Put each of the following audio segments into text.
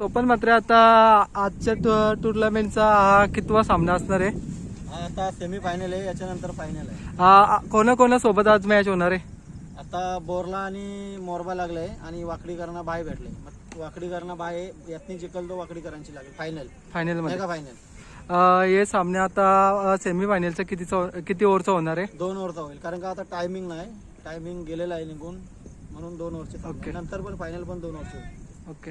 सोपन मात्र आता आजच्या टुर्नामेंटचा हा कितवा सामना असणार आहे? आता सेमी फायनल आहे याच्यानंतर फायनल आहे. हा कोणा कोणा सोबत आज मॅच होणार आहे? आता बोरला आणि मोरबा लागलाय आणि वाकडीकरांना बाय भेटले मग वाकडीकरांना बाय यातनी जिंकल तो वाकडीकरांची लागेल फायनल फायनलमध्ये. मेगा फायनल हे सामने आता सेमी फायनलचा कितीचा किती ओव्हरचा होणार आहे? दोन ओव्हरचा होईल कारण का आता टायमिंग नाही. टायमिंग गेलेला आहे निघून म्हणून दोन ओव्हरचे. ओके. नंतर पण फायनल पण दोन ओव्हरचे ओके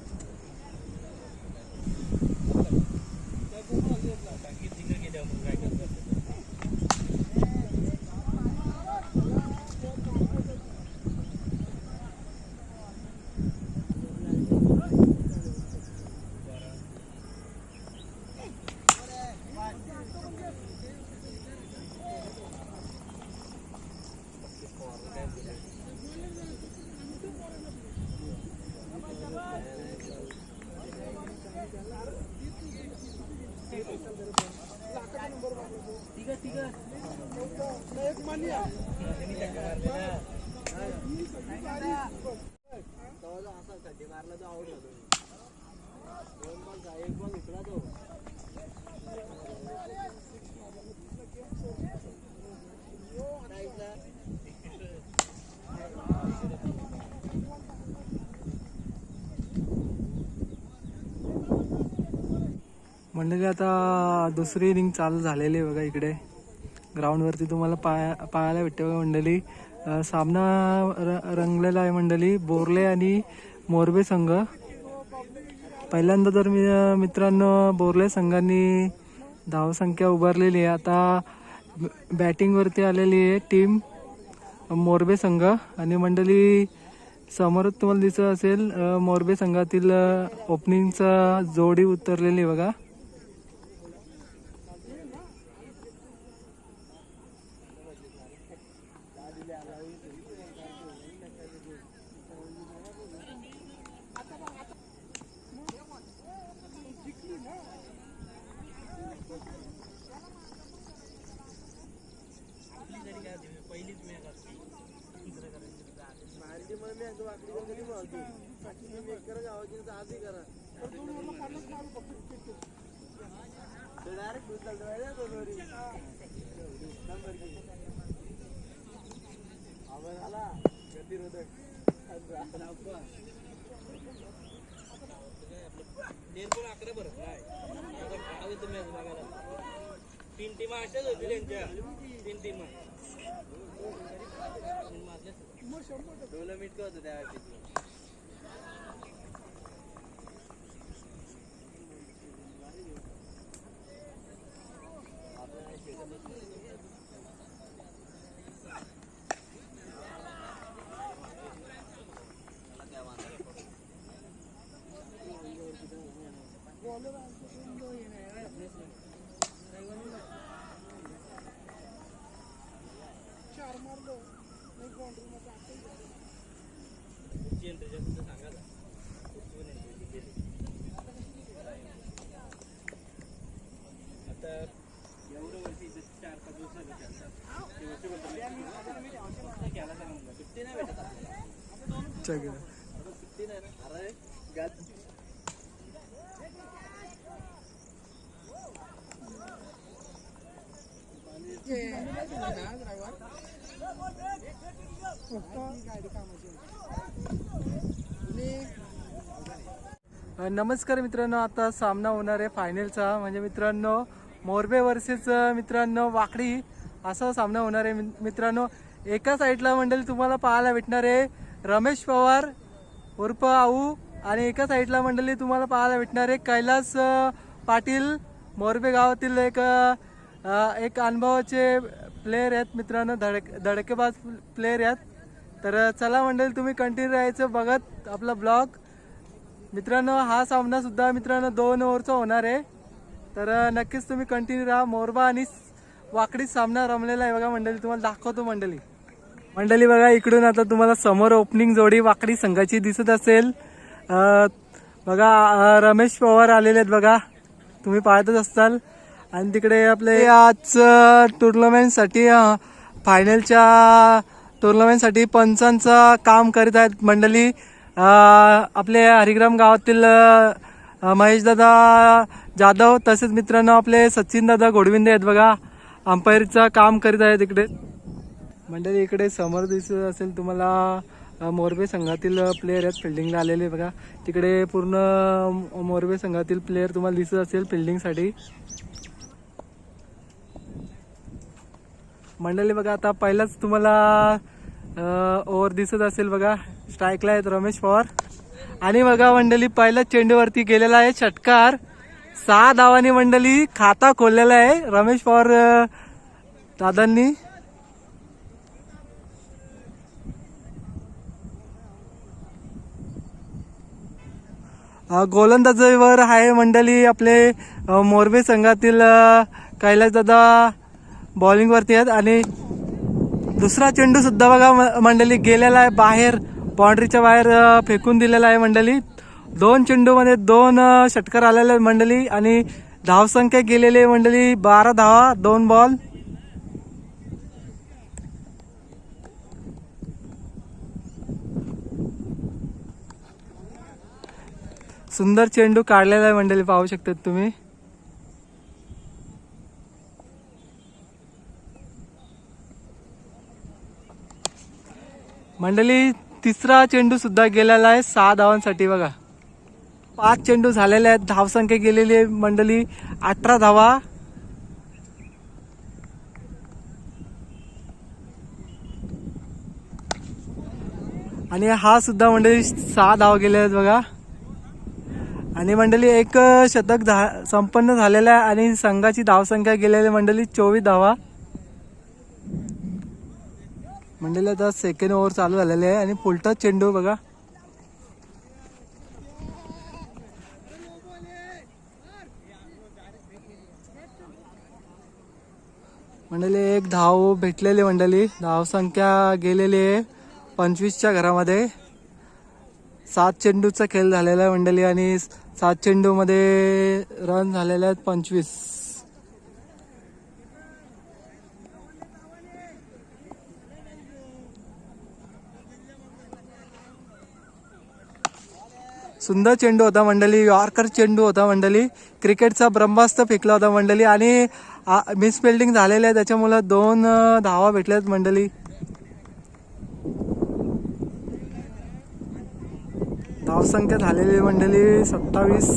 मंडळी आता दुसरी इनिंग चालू झालेली आहे बघा इकडे. ग्राउंडवरती तुम्हाला पाया पाहायला भेटते बघा मंडळी. सामना र रंगलेला आहे मंडळी. बोरले आणि मोरबे संघ. पहिल्यांदा तर मी मित्रांनो बोरले संघांनी धावसंख्या उभारलेली आहे. आता बॅटिंगवरती आलेली आहे टीम मोरबे संघ. आणि मंडळी समोरच तुम्हाला दिसत असेल मोर्बे मोरबे संघातील ओपनिंगचा जोडी उतरलेली बघा. आहे बघा तीन टीम अशाच होती त्यांच्या तीन टीम डोलं मिटकं होतं त्या आता एवढं वर्षी इथं चार पाच दिवस झाले खेळता. ते वर्षी बोलतो, खेळायला सांगा म्हणलं. सुट्टी नाही भेटत सगळं नमस्कार मित्रांनो आता सामना होणार आहे फायनलचा म्हणजे मित्रांनो मोरबे वर्सेस मित्रांनो वाकडी. असा सामना होणार आहे मित्रांनो. एका साईडला मंडळी तुम्हाला पाहायला भेटणार आहे. रमेश पवार उर्फ आऊ आणि एका साईडला मंडळी तुम्हाला पाहायला भेटणार आहे कैलास पाटील. मोरबे गावातील एक एक अनुभवाचे प्लेयर आहेत मित्रांनो धडक धडकेबाज प्लेयर आहेत. तर चला मंडळी तुम्ही कंटिन्यू राहायचं बघत आपला ब्लॉग मित्रांनो हा सामना सुद्धा मित्रांनो दोन ओव्हरचा होणार आहे. तर नक्कीच तुम्ही कंटिन्यू राहा. मोरबा आणि वाकडी सामना रमलेला आहे बघा मंडळी तुम्हाला दाखवतो मंडळी. मंडळी बघा इकडून आता तुम्हाला समोर ओपनिंग जोडी वाकडी संघाची दिसत असेल. बघा रमेश पवार आलेले आहेत बघा. तुम्ही पाहतच असताल आणि तिकडे आपले आज टुर्नामेंटसाठी फायनलच्या टुर्नामेंटसाठी पंचांचं काम करीत आहेत मंडळी. आपले हरिग्राम गावातील महेशदादा जाधव तसेच मित्रांनो आपले सचिनदादा घोडविंदे आहेत बघा. अंपायरचं काम करीत आहेत इकडे. मंडळी इकडे समोर दिसत असेल तुम्हाला मोरबे संघातील प्लेयर आहेत. फिल्डिंगला आलेले बघा. तिकडे पूर्ण मोरबे संघातील प्लेयर तुम्हाला दिसत असेल फिल्डिंगसाठी मंडळी बघा आता पहिलाच तुम्हाला ओव्हर दिसत असेल बघा. स्ट्राईकला आहेत रमेश पवार. आणि बघा मंडळी पहिल्याच चेंडूवरती गेलेला आहे षटकार. सहा धावानी मंडळी खाता खोललेला आहे रमेश पवार दादांनी. गोलंदाजीवर आहे मंडळी आपले मोरबे संघातील अ, कैलास दादा बॉलिंगवरती आहेत आणि दुसरा चेंडू सुद्धा बघा मंडळी गेलेला आहे बाहेर बाउंड्रीच्या बाहेर फेकून दिलेला आहे मंडळी. दोन चेंडूमध्ये दोन षटकार आलेले मंडळी आणि धावसंख्या गेलेली मंडळी बारा धावा दोन बॉल सुंदर चेंडू काढलेला आहे मंडळी पाहू शकतात तुम्ही. मंडळी तिसरा चेंडू सुद्धा गेलेला आहे सहा धावांसाठी बघा. पाच चेंडू झालेले आहेत धावसंख्या गेलेली आहे मंडळी अठरा धावा. आणि हा सुद्धा मंडळी सहा धावा गेले आहेत बघा. आणि मंडळी एक शतक झा संपन्न झालेलं आहे आणि संघाची धावसंख्या गेलेली मंडळी चोवीस धावा मंडळी आता सेकंड ओव्हर चालू झालेले आहे आणि पुलटा चेंडू बघा. मंडळी एक धाव भेटलेली मंडळी. धावसंख्या गेलेली आहे पंचवीसच्या घरामध्ये. सात चेंडूचा खेळ झालेला आहे मंडळी आणि सात चेंडूमध्ये रन झालेले आहेत पंचवीस. सुंदर चेंडू होता मंडळी यॉर्कर चेंडू होता मंडळी. क्रिकेटचा ब्रह्मास्त्र फेकला होता मंडळी आणि मिसफिल्डिंग झालेलं आहे त्याच्यामुळे दोन धावा धावा भेटल्यात मंडळी. धावसंख्या झालेली मंडळी सत्तावीस.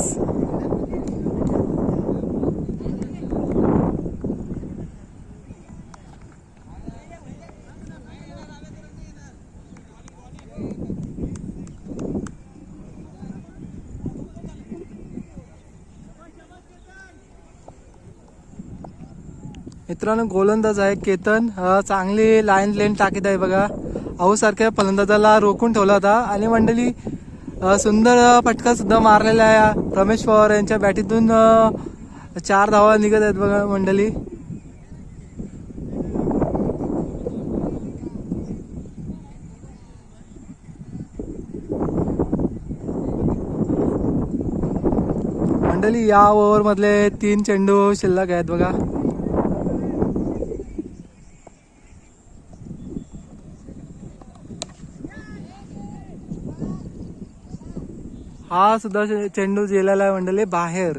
मित्रांनो गोलंदाज आहे केतन. चांगली लाईन लेन टाकीत आहे बघा. अहो सारख्या फलंदाजाला रोखून ठेवला होता. आणि मंडळी सुंदर फटका सुद्धा मारलेला आहे रमेश पवार यांच्या बॅटीतून चार धावा निघत आहेत बघा मंडळी. मंडळी या ओव्हर मधले तीन चेंडू शिल्लक आहेत बघा. हा सुद्धा चेंडू गेलेला आहे मंडळी बाहेर.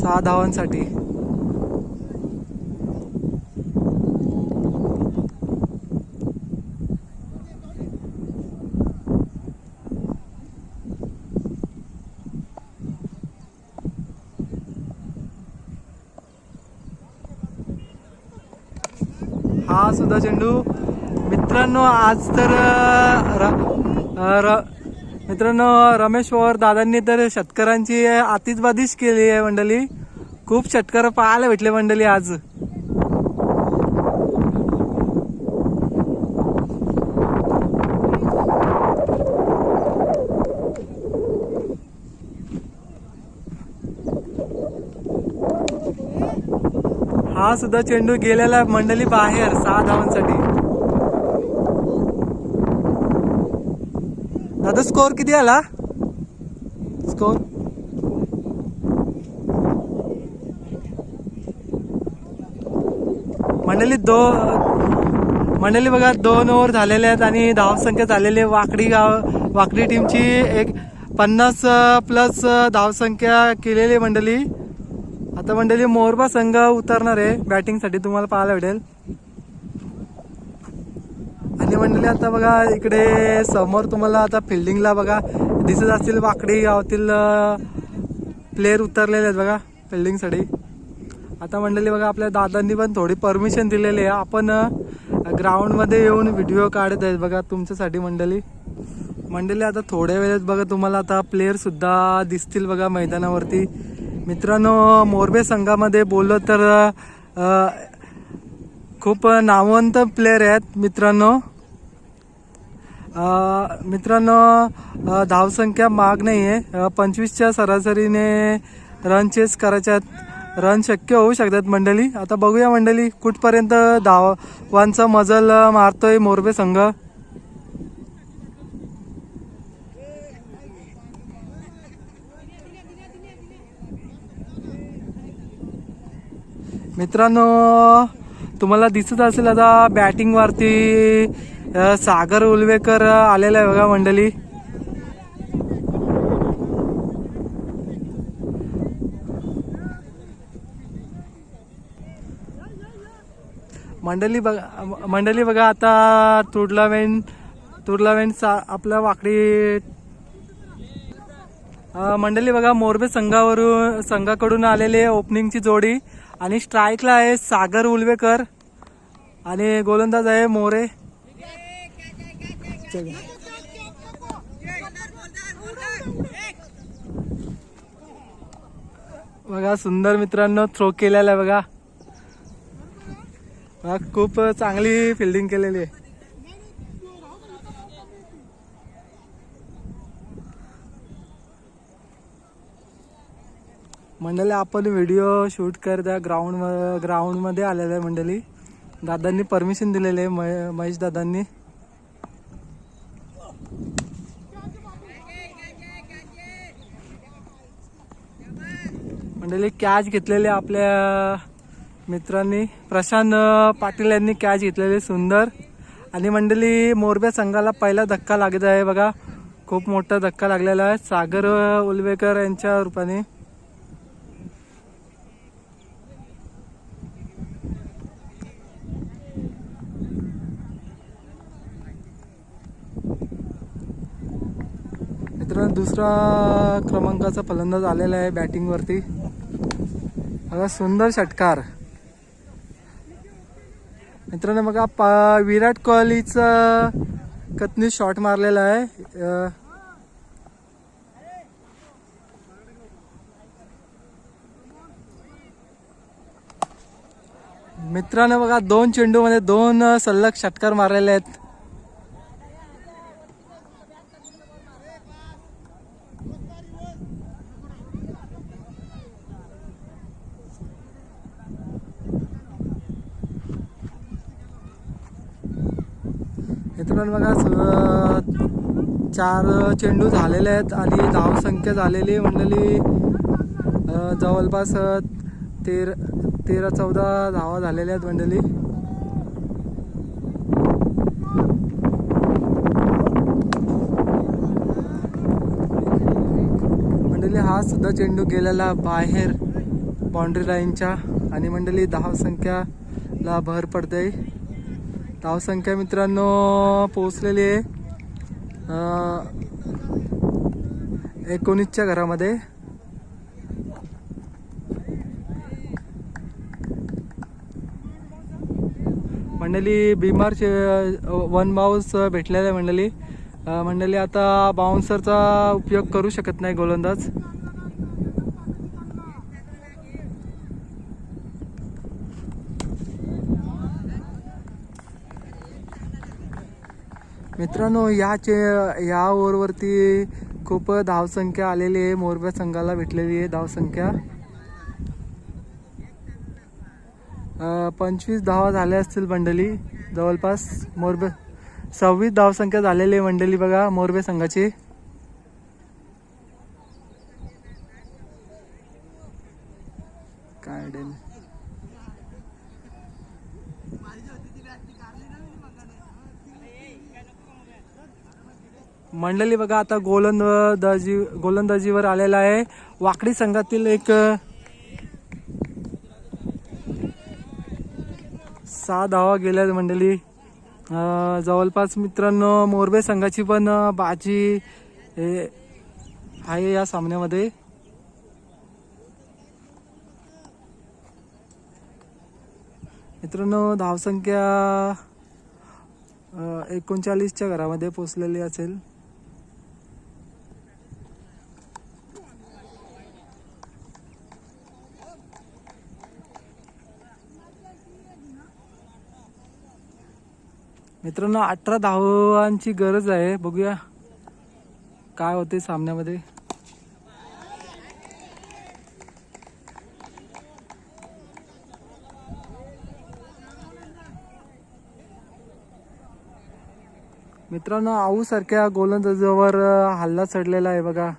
सहा धावांसाठी हा सुद्धा चेंडू. मित्रांनो आज तर र, र- र- मित्रांनो रमेश पवार दादांनी तर शेतकऱ्यांची आतिषबाधीच केली आहे मंडळी. खूप शेतकरी पाहायला भेटले मंडळी आज. हा सुद्धा चेंडू गेलेला मंडळी बाहेर सहा धावांसाठी. दादा स्कोर किती आला? स्कोर मंडळी दो मंडळी बघा दोन ओव्हर झालेले आहेत आणि धावसंख्या झालेली आहे. वाकडी गाव वाकडी टीमची एक पन्नास प्लस धावसंख्या केलेली आहे मंडळी. आता मंडळी मोरबा संघ उतरणार आहे बॅटिंगसाठी तुम्हाला पाहायला भेटेल आणि मंडळी आता बघा इकडे समोर तुम्हाला आता फिल्डिंगला बघा दिसत असतील वाकडी गावातील प्लेयर उतरलेले आहेत बघा फिल्डिंगसाठी आता मंडळी बघा आपल्या दादांनी पण थोडी परमिशन दिलेली आहे. आपण ग्राउंडमध्ये येऊन व्हिडिओ काढत आहेत बघा तुमच्यासाठी मंडळी. मंडळी आता थोड्या वेळेत बघा तुम्हाला आता प्लेअरसुद्धा दिसतील बघा मैदानावरती. मित्रांनो मोरबे संघामध्ये बोललो तर खूप नामवंत प्लेयर आहेत मित्रांनो. मित्रांनो धावसंख्या माग नाही आहे पंचवीसच्या सरासरीने रन चेस करायच्यात रन शक्य होऊ शकतात मंडळी. आता बघूया मंडळी कुठपर्यंत धावांचा मजल मारतोय मोरबे संघ. मित्रांनो तुम्हाला दिसत असेल आता बॅटिंग वरती सागर उलवेकर आलेला आहे बघा मंडळी. मंडळी बघा मंडळी बघा आता टुर्नामेंट टुर्नामेंट आपल्या वाकडी मंडळी बघा मोरबे संघावरून संघाकडून आलेले ओपनिंगची जोडी. आणि स्ट्राईकला आहे सागर उलवेकर आणि गोलंदाज आहे मोरे. बघा सुंदर मित्रांनो थ्रो केलेला आहे बघा. बघा, खूप चांगली फिल्डिंग केलेली आहे. मंडळी आपण व्हिडिओ शूट करता ग्राउंड ग्राउंडमध्ये आलेलं आहे मंडळी. दादांनी परमिशन दिलेले आहे महे- महेश दादांनी. मंडळी कॅच घेतलेले आपल्या मित्रांनी. प्रशांत पाटील यांनी कॅच घेतलेली सुंदर. आणि मंडळी मोरब्या संघाला पहिला धक्का लागत आहे बघा. खूप मोठा धक्का लागलेला आहे. सागर उलवेकर यांच्या रूपाने. मित्रांनो दुसरा क्रमांकाचा फलंदाज आलेला आहे बॅटिंगवरती. बघा सुंदर षटकार. मित्रांनो बघा पा- विराट कोहलीचा कतनी शॉट मारलेला आहे. मित्रांनो बघा दोन चेंडूमध्ये दोन सलग षटकार मारलेले आहेत. मित्रांनो बघा चार चेंडू झालेले आहेत आणि धावसंख्या झालेली आहे मंडळी. जवळपास तेर तेरा चौदा धावा झालेल्या आहेत मंडळी. मंडळी हा सुद्धा चेंडू गेलेला बाहेर बाउंड्री लाईनच्या आणि मंडळी धावसंख्याला भर पडते धावसंख्या मित्रांनो पोहोचलेली आहे. एकोणीसच्या घरामध्ये. मंडळी बिमारचे वन बाउन्स भेटलेला आहे मंडळी. मंडळी आता बाउन्सरचा उपयोग करू शकत नाही गोलंदाज. मित्रांनो याचे या ओव्हरवरती खूप धावसंख्या आलेली आहे. मोरब्या संघाला भेटलेली आहे धावसंख्या. पंचवीस धावा झाल्या असतील मंडळी. जवळपास मोरबे सव्वीस धावसंख्या झालेली आहे मंडळी बघा मोरबे संघाची. काय मंडळी बघा आता गोलंदाजी गोलंदाजीवर आलेला आहे. वाकडी संघातील एक सहा धावा गेल्या मंडळी. जवळपास मित्रांनो मोरबे संघाची पण बाजी हे आहे या सामन्यामध्ये. मित्रांनो धावसंख्या एकोणचाळीसच्या घरामध्ये पोचलेली असेल. मित्रांनो अठरा धावांची गरज आहे. बघूया काय होते सामन्यामध्ये. मित्रांनो आऊ सारख्या गोलंदाजावर हल्ला चढलेला आहे बघा.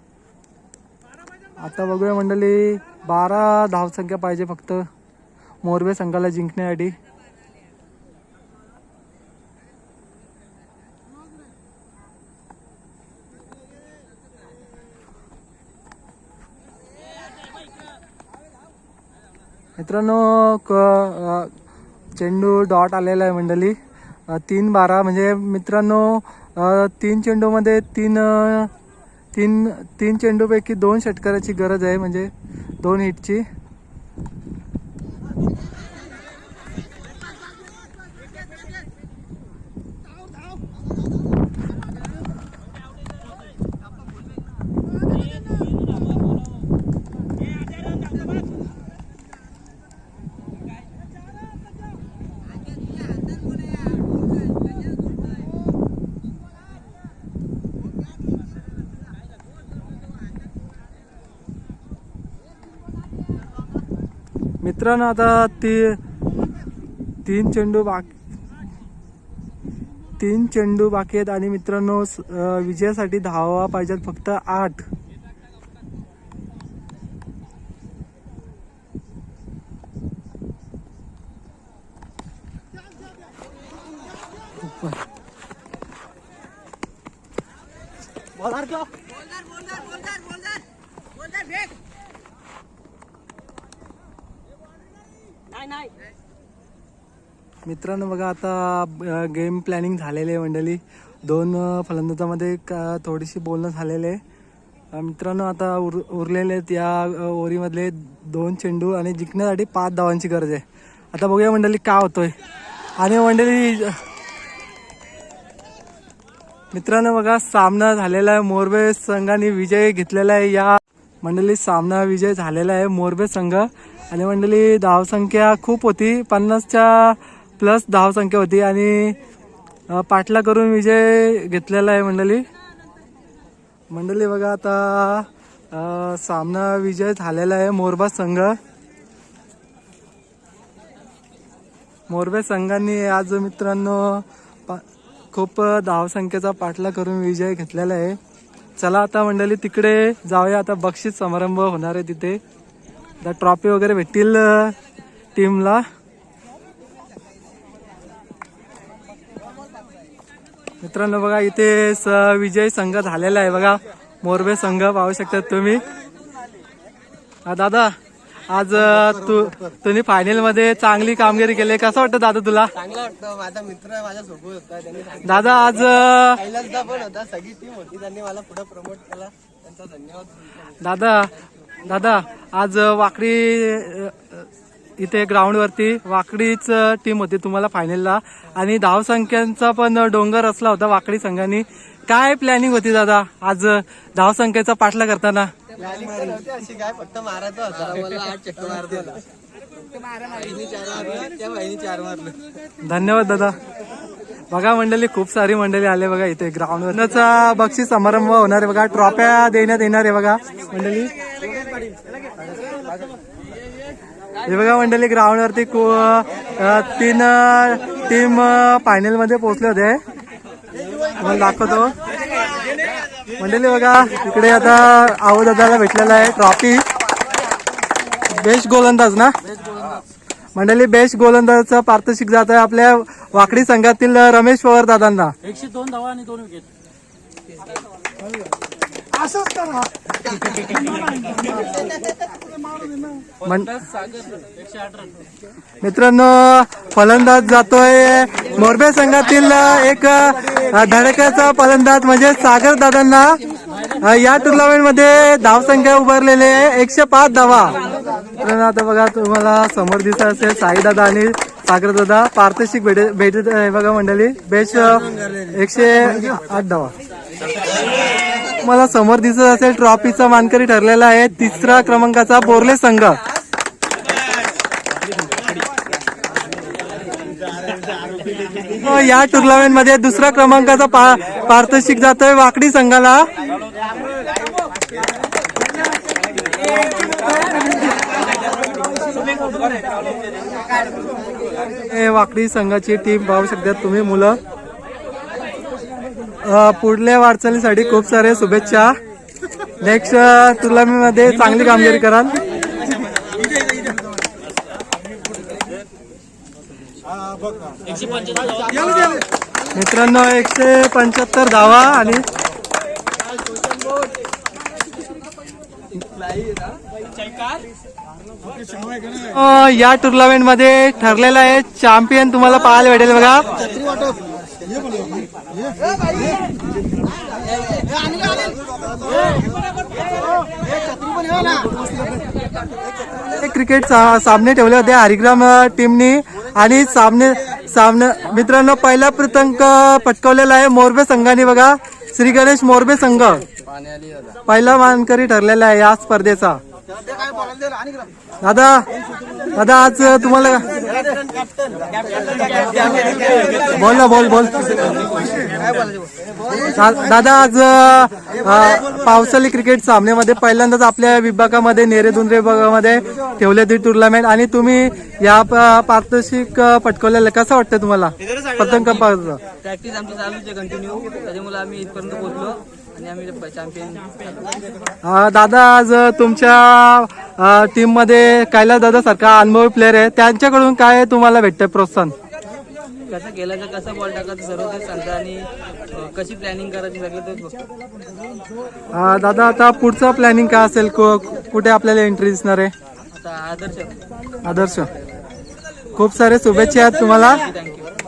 आता बघूया मंडळी बारा धावसंख्या पाहिजे फक्त. मोरबे संघाला जिंकण्यासाठी मित्रांनो क चेंडू डॉट आलेला आहे मंडळी. तीन बारा म्हणजे मित्रांनो तीन चेंडूमध्ये तीन तीन तीन चेंडूपैकी दोन षटकाराची गरज आहे म्हणजे दोन हिटची मित्रांनो आता ती तीन चेंडू बाकी तीन चेंडू बाकी आहेत आणि मित्रांनो स- विजयासाठी धावा पाहिजेत फक्त आठ. मित्रांनो बघा आता गेम प्लॅनिंग झालेले आहे मंडळी. दोन फलंदाजामध्ये का थोडीशी बोलणं झालेलं आहे. मित्रांनो आता उर उरलेले आहेत या ओरीमधले दोन चेंडू आणि जिंकण्यासाठी पाच धावांची गरज आहे. आता बघूया मंडळी का होतोय. आणि मंडळी मित्रांनो बघा सामना झालेला आहे. मोरबे संघाने विजय घेतलेला आहे. या मंडळी सामना विजय झालेला आहे मोरबे संघ. आणि मंडळी धावसंख्या खूप होती. पन्नासच्या प्लस धावसंख्या होती आणि पाठला पाटला करून विजय घेतलेला आहे मंडळी मंडळी बघा आता सामना विजय झालेला आहे मोरबा संघ. मोरबे संघांनी आज मित्रांनो पा खूप धावसंख्येचा पाठला करून विजय घेतलेला आहे. चला आता मंडळी तिकडे जाऊया. आता बक्षीस समारंभ होणार आहे तिथे. आता ट्रॉफी वगैरे भेटतील टीमला. मित्रांनो बघा इथे स- विजय संघ झालेला आहे बघा. मोरबे संघ पाहू शकतात तुम्ही. दादा आज तू तुम्ही फायनलमध्ये चांगली कामगिरी केली. कसं वाटतं दादा तुला? चांगला वाटतं. माझा मित्र माझ्या सोबत होता. त्यांनी सांगितलं. दादा आज पण होता. सगळी टीम होती. त्यांनी मला पुढे प्रमोट केला. त्यांचा धन्यवाद. दादा दादा आज वाकडी इथे ग्राउंडवरती वाकडीच टीम होती तुम्हाला फायनलला आणि धावसंख्यांचा पण डोंगर असला होता वाकडी संघाने. काय प्लॅनिंग होती दादा आज धावसंख्येचा पाठला करताना अशी काय फक्त होता धन्यवाद दादा. बघा मंडळी खूप सारी मंडळी आले बघा इथे ग्राउंडवरचा बक्षीस समारंभ होणार आहे बघा. ट्रॉफ्या देण्यात येणार आहे बघा मंडळी. हे बघा मंडळी ग्राउंड वरती को- अं, तीन टीम फायनलमध्ये पोहोचले होते. तुम्हाला दाखवतो. मंडळी बघा इकडे आता आहो दादाला भेटलेला आहे ट्रॉफी बेस्ट गोलंदाज ना? मंडळी बेस्ट गोलंदाजचा पारितोषिक जात आहे आपल्या वाकडी संघातील रमेश पवार दादांना. एकशे दोन धावा आणि दोन विकेट. मन- मित्रांनो फलंदाज जातोय. मोरबे संघातील एक अ, धडकाचा फलंदाज म्हणजे सागर दादांना या टुर्नामेंटमध्ये धावसंख्या उभारलेले आहे. एकशे पाच धावा. आता बघा तुम्हाला समोर दिसत असेल साई दादा आणि सागर दादा पारितोषिक भेट भेटत आहे बघा मंडळी. बेस्ट एकशे आठ धावा. मला समोर दिसत असेल ट्रॉफीचा मानकरी ठरलेला आहे. तिसरा क्रमांकाचा बोरले संघ. हो, या टुर्नामेंटमध्ये दुसऱ्या क्रमांकाचा पा- जातोय वाकडी संघाला. हे वाकडी संघाची टीम पाहू शकतात तुम्ही मुलं. पुढल्या वाटचालीसाठी खूप सारे शुभेच्छा. नेक्स्ट टुर्नामेंटमध्ये चांगली कामगिरी कराल. मित्रांनो एकशे पंच्याहत्तर धावा आणि या टुर्नामेंटमध्ये ठरलेला आहे चॅम्पियन तुम्हाला पाहायला भेटेल बघा. क्रिकेट सा- सामने ठेवले होते हरिग्राम टीमनी आणि सामने सामने मित्रांनो पहिला प्रतंक पटकवलेला आहे मोरबे संघाने बघा. श्री गणेश मोरबे संघ. पहिला मानकरी ठरलेला आहे या स्पर्धेचा. दादा दादा आज तुम्हाला बोल ना बोल बोल. दादा आज पावसाळी क्रिकेट सामन्यामध्ये पहिल्यांदाच आपल्या विभागामध्ये नेरेदुंद्रे विभागामध्ये ठेवले ती टुर्नामेंट आणि तुम्ही या पारितोषिक पटकवलेलं कसं वाटतं तुम्हाला? प्रथम कंपा प्रॅक्टिस आमची चालूच आहे कंटिन्यू त्याच्यामुळे आम्ही इथपर्यंत पोहोचलो. दादा आज तुमच्या टीममध्ये कैलास दादा सारखा अनुभवी प्लेअर आहे. त्यांच्याकडून काय तुम्हाला भेटतं प्रोत्साहन? कसं केलं तर कसं बॉल टाकायचं सर्व तेच सांगतं आणि कशी प्लॅनिंग करायची सगळं तेच बघतो. अ, दादा आता पुढचं प्लॅनिंग काय असेल? कु- कुठे आपल्याला एंट्री दिसणार आहे? आता आदर्श. आदर्श. खूप सारे शुभेच्छा आहेत तुम्हाला. थँक्यू